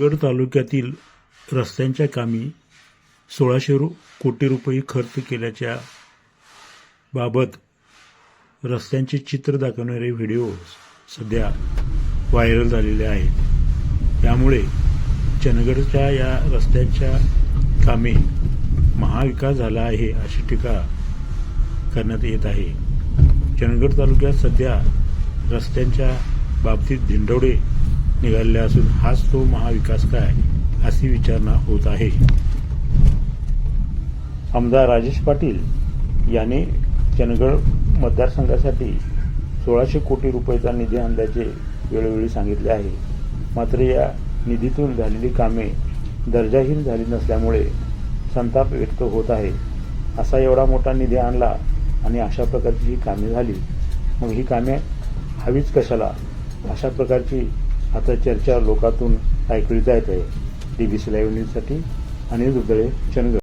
गड तालुक्यातील रस्त्यांच्या कामी सोळाशे रु कोटी रुपये खर्च केल्याच्या बाबत रस्त्यांचे चित्र दाखवणारे व्हिडिओ सध्या व्हायरल झालेले आहेत. त्यामुळे चंदगडच्या या रस्त्यांच्या कामे महाविकास झाला आहे अशी टीका करण्यात येत आहे. चंदगड तालुक्यात सध्या रस्त्यांच्या बाबतीत धिंडवडे निघालेल्या असून हाच तो महाविकास काय अशी विचारणा होत आहे. आमदार राजेश पाटील यांनी चंदगड मतदारसंघासाठी सोळाशे कोटी रुपयाचा निधी आणल्याचे वेळोवेळी सांगितले आहे. मात्र या निधीतून झालेली कामे दर्जाहीन झाली नसल्यामुळे संताप व्यक्त होत आहे. असा एवढा मोठा निधी आणला आणि अशा प्रकारची ही कामे झाली मग ही कामे हवीच कशाला? अशा प्रकारची आता चर्चा लोकातून ऐकली जात आहे. डी बी सी लाईव्ह न्यूजसाठी अनिल दुबळे चंदगड.